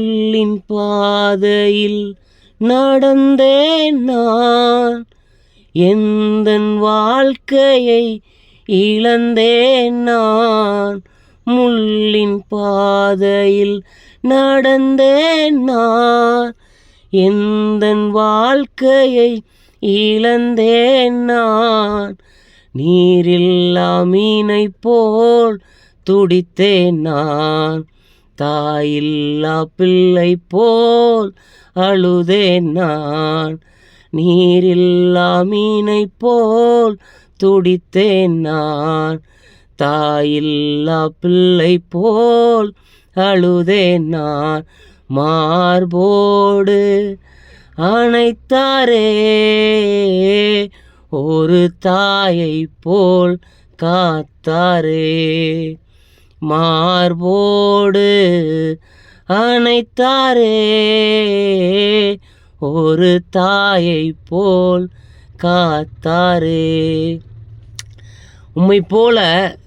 சொல்லின் பாதையில் நடந்தேன் நான். எந்த வாழ்க்கையை இழந்தேன் நான். முள்ளின் பாதையில் நடந்தேன் நான். எந்த வாழ்க்கையை இழந்தேன் நான். நீரில்லா மீனை போல் துடித்தேன் நான். தாயில்லா பிள்ளை போல் அழுதேன் நான். நீரில்லா மீனை போல் துடித்தேன் நான். தாயில்லா பிள்ளை போல் அழுதேன் நான். மார்போடு அணைத்தாரே ஒரு தாயை போல் காத்தாரே. மார்போடு அணைத்தாரே. ஒரு தாயை போல் காத்தாரே. உண்மை போல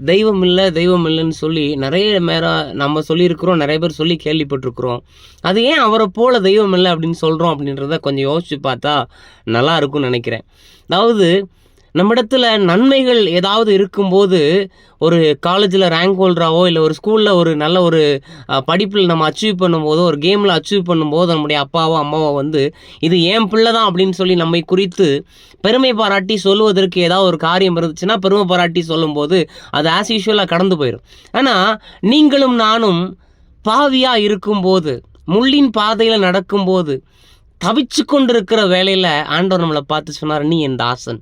தெய்வம் இல்லை தெய்வம் இல்லைன்னு சொல்லி நிறைய மேரா நம்ம சொல்லியிருக்கிறோம் நிறைய பேர் சொல்லி கேள்விப்பட்டிருக்கிறோம். அது ஏன் அவரை போல தெய்வம் இல்லை அப்படின்னு சொல்கிறோம் அப்படின்றத கொஞ்சம் யோசித்து பார்த்தா நல்லா இருக்கும்னு நினைக்கிறேன். அதாவது நம்மிடத்தில் நன்மைகள் ஏதாவது இருக்கும்போது ஒரு காலேஜில் ரேங்க் ஹோல்டராவோ இல்லை ஒரு ஸ்கூலில் ஒரு நல்ல ஒரு படிப்பில் நம்ம அச்சீவ் பண்ணும்போதோ ஒரு கேமில் அச்சீவ் பண்ணும்போது நம்முடைய அப்பாவோ அம்மாவோ வந்து இது என் பிள்ளை தான் அப்படின்னு சொல்லி நம்மை குறித்து பெருமை பாராட்டி சொல்லுவதற்கு ஏதாவது ஒரு காரியம் இருந்துச்சுன்னா பெருமை பாராட்டி சொல்லும்போது அது ஆஸ் யூஷுவலாக கடந்து போயிடும் ஆனால் நீங்களும் நானும் பாவியாக இருக்கும்போது முள்ளின் பாதையில் நடக்கும்போது தவிச்சு கொண்டிருக்கிற வேலையில் ஆண்டவர் நம்மளை பார்த்து சொன்னார் நீ என் தாசன்.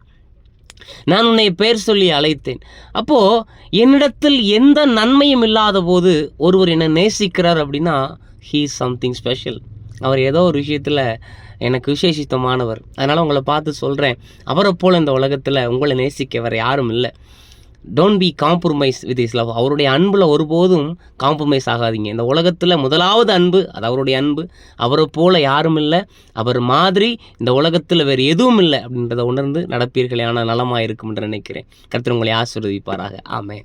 நான் உன்னை பெயர் சொல்லி அழைத்தேன். அப்போ என்னிடத்தில் எந்த நன்மையும் இல்லாத போது ஒருவர் என்னை நேசிக்கிறார் அப்படின்னா ஹீ சம்திங் ஸ்பெஷல் அவர் ஏதோ ஒரு விஷயத்தில் எனக்கு விசேஷித்தமானவர். அதனால் உங்களை பார்த்து சொல்கிறேன் அவரை போல் இந்த உலகத்தில் உங்களை நேசிக்க வேறு யாரும் இல்லை. Don't be compromise with is love அவருடைய அன்பில் ஒருபோதும் காம்ப்ரமைஸ் ஆகாதீங்க. இந்த உலகத்தில் முதலாவது அன்பு அது அவருடைய அன்பு. அவரை போல யாரும் இல்லை. அவர் மாதிரி இந்த உலகத்தில் வேறு எதுவும் இல்லை அப்படின்றத உணர்ந்து நடப்பீர்களே ஆனால் நலமாக இருக்கும் என்று நினைக்கிறேன். கருத்து உங்களை ஆசிர்வதிப்பாராக. ஆமேன்.